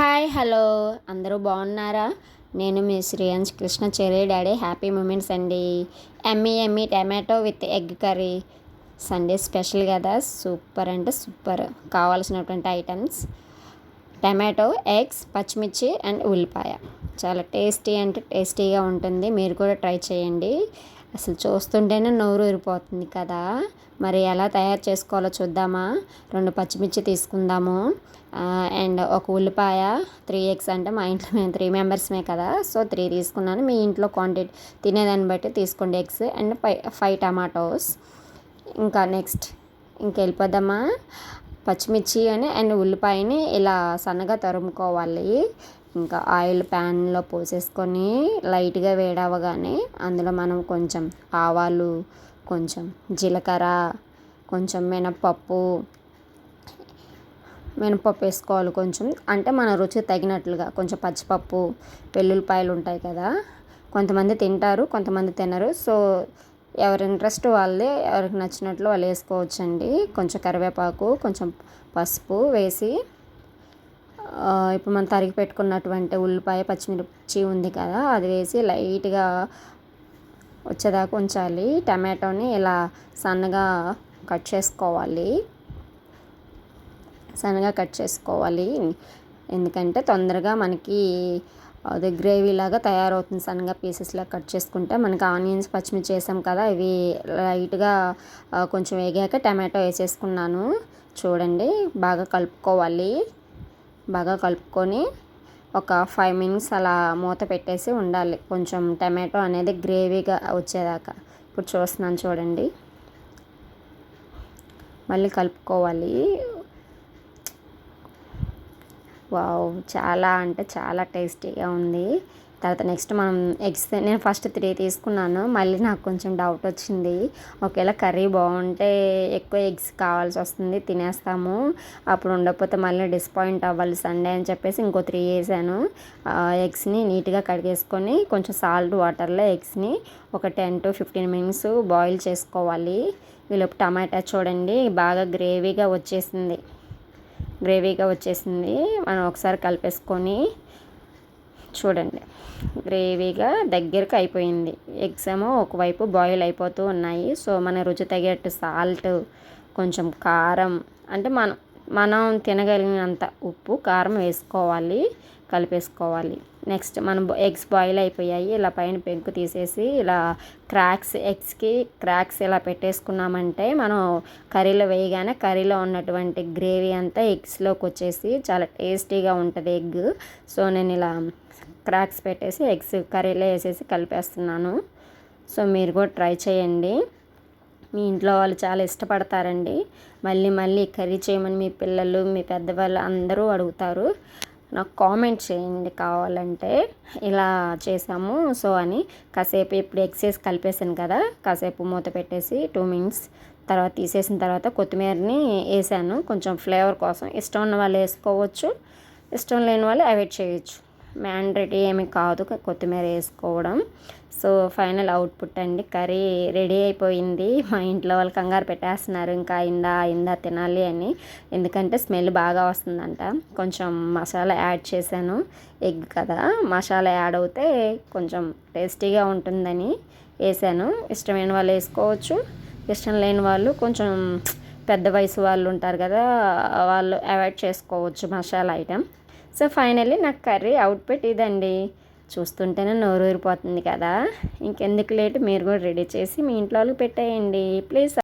Hi hello. అందరూ బాగున్నారా? నేను మీ Shreeyansh Krishna Cherry daddy. Happy moments అండి. ఎమ్మీ Emmy tomato with egg curry. Sunday special కదా. సూపర్ అంటే సూపర్. కావాల్సినటువంటి ఐటమ్స్. టమాటో ఎగ్స్ పచ్చిమిర్చి అండ్ ఉల్లిపాయ. చాలా టేస్టీ అంటే టేస్టీగా ఉంటుంది. మీరు కూడా ట్రై చేయండి. అసలు చూస్తుంటేనే నోరు ఊరిపోతుంది కదా. మరి ఎలా తయారు చేసుకోవాలో చూద్దామా? రెండు పచ్చిమిర్చి తీసుకుందాము. అండ్ ఒక ఉల్లిపాయ త్రీ ఎగ్స్ అంటే మా ఇంట్లో మేము త్రీ మెంబర్స్మే కదా. సో త్రీ తీసుకున్నాను. మీ ఇంట్లో క్వాంటిటీ తినేదాన్ని బట్టి తీసుకోండి eggs and five five tomatoes ఇంకా నెక్స్ట్ ఇంకెళ్ళిపోద్దామా పచ్చిమిర్చి అని అండ్ ఉల్లిపాయని ఇలా సన్నగా తరుముకోవాలి. ఇంకా ఆయిల్ ప్యాన్లో పోసేసుకొని లైట్గా వేడవగానే అందులో మనం కొంచెం ఆవాలు కొంచెం జీలకర్ర కొంచెం మినప్పప్పు మినపప్పు వేసుకోవాలి కొంచెం. అంటే మన రుచి తగినట్లుగా కొంచెం పచ్చిపప్పు వెల్లుల్లిపాయలు ఉంటాయి కదా కొంతమంది తింటారు కొంతమంది తినరు. సో ఎవరి ఇంట్రెస్ట్ వాళ్ళే ఎవరికి నచ్చినట్లు వాళ్ళు వేసుకోవచ్చండి. కొంచెం కరివేపాకు కొంచెం పసుపు వేసి ఇప్పుడు మనం తరిగి పెట్టుకున్నటువంటి ఉల్లిపాయ పచ్చిమిర్చి ఉంది కదా అది వేసి లైట్గా వచ్చేదాకా ఉంచాలి. టమాటోని ఇలా సన్నగా కట్ చేసుకోవాలి. సన్నగా కట్ చేసుకోవాలి. ఎందుకంటే తొందరగా మనకి అది గ్రేవీ లాగా తయారవుతుంది. సన్నగా పీసెస్లా కట్ చేసుకుంటే మనకి ఆనియన్స్ పచ్చిమిర్చి వేసాం కదా ఇవి లైట్గా కొంచెం వేగాక టమాటో వేసేసుకున్నాను. చూడండి బాగా కలుపుకోవాలి. బాగా కలుపుకొని ఒక ఫైవ్ మినిట్స్ అలా మూత పెట్టేసి ఉండాలి. కొంచెం టమాటో అనేది గ్రేవీగా వచ్చేదాకా. ఇప్పుడు చూస్తున్నాను చూడండి. మళ్ళీ కలుపుకోవాలి. వావ్ చాలా అంటే చాలా టేస్టీగా ఉంది. తర్వాత నెక్స్ట్ మనం ఎగ్స్ నేను ఫస్ట్ త్రీ తీసుకున్నాను. మళ్ళీ నాకు కొంచెం డౌట్ వచ్చింది. ఒకవేళ కర్రీ బాగుంటే ఎక్కువ ఎగ్స్ కావాల్సి వస్తుంది తినేస్తాము. అప్పుడు ఉండకపోతే మళ్ళీ డిసప్పాయింట్ అవ్వాలి సండే అని చెప్పేసి ఇంకో త్రీ వేసాను. ఎగ్స్ని నీట్గా కడిగేసుకొని కొంచెం సాల్ట్ వాటర్లో ఎగ్స్ని ఒక ten to fifteen minutes boil చేసుకోవాలి. వీళ్ళు టమాటా చూడండి బాగా గ్రేవీగా వచ్చేసింది. గ్రేవీగా వచ్చేసింది. మనం ఒకసారి కలిపేసుకొని చూడండి. గ్రేవీగా దగ్గరకు అయిపోయింది. ఎగ్స్ ఏమో ఒకవైపు బాయిల్ అయిపోతూ ఉన్నాయి. సో మన రుచి తగ్గట్టు సాల్ట్ కొంచెం కారం అంటే మనం మనం తినగలిగినంత ఉప్పు కారం వేసుకోవాలి కలిపేసుకోవాలి. నెక్స్ట్ మనం ఎగ్స్ బాయిల్ అయిపోయాయి. ఇలా పైన పెంకు తీసేసి ఇలా క్రాక్స్ ఎగ్స్కి క్రాక్స్ ఇలా పెట్టేసుకున్నామంటే మనం కర్రీలో వేయగానే కర్రీలో ఉన్నటువంటి గ్రేవీ అంతా ఎగ్స్లోకి వచ్చేసి చాలా టేస్టీగా ఉంటుంది ఎగ్. సో నేను ఇలా క్రాక్స్ పెట్టేసి ఎగ్స్ కర్రీలో వేసేసి కలిపేస్తున్నాను. సో మీరు కూడా ట్రై చేయండి. మీ ఇంట్లో వాళ్ళు చాలా ఇష్టపడతారండి. మళ్ళీ మళ్ళీ కర్రీ చేయమని మీ పిల్లలు మీ పెద్దవాళ్ళు అందరూ అడుగుతారు. నాకు కామెంట్ చేయండి కావాలంటే ఇలా చేసాము సో అని కాసేపు ఇప్పుడు ఎగ్సెస్ కలిపేసాను కదా. కాసేపు మూత పెట్టేసి టూ మినిట్స్ తర్వాత తీసేసిన తర్వాత కొత్తిమీరని వేసాను. కొంచెం ఫ్లేవర్ కోసం. ఇష్టం ఉన్న వాళ్ళు వేసుకోవచ్చు. ఇష్టం లేని వాళ్ళు అవాయిడ్ చేయొచ్చు. మ్యాండేటరీ ఏమి కాదు కొత్తిమీర వేసుకోవడం. సో ఫైనల్ అవుట్పుట్ అండి. కర్రీ రెడీ అయిపోయింది. మా ఇంట్లో వాళ్ళు కంగారు పెట్టేస్తున్నారు. ఇంకా అయిందా అయిందా తినాలి అని. ఎందుకంటే స్మెల్ బాగా వస్తుందంట. కొంచెం మసాలా యాడ్ చేశాను. ఎగ్ కదా. మసాలా యాడ్ అవుతే కొంచెం టేస్టీగా ఉంటుందని వేసాను. ఇష్టమైన వాళ్ళు వేసుకోవచ్చు. ఇష్టం లేని వాళ్ళు కొంచెం పెద్ద వయసు వాళ్ళు ఉంటారు కదా వాళ్ళు అవాయిడ్ చేసుకోవచ్చు మసాలా ఐటెం. సో ఫైనల్లీ నాకు కర్రీ అవుట్పుట్ ఇదండి. చూస్తుంటేనే నోరు ఊరిపోతుంది కదా. ఇంకెందుకు లేట్? మీరు కూడా రెడీ చేసి మీ ఇంట్లో వాళ్ళకి పెట్టేయండి. ప్లీజ్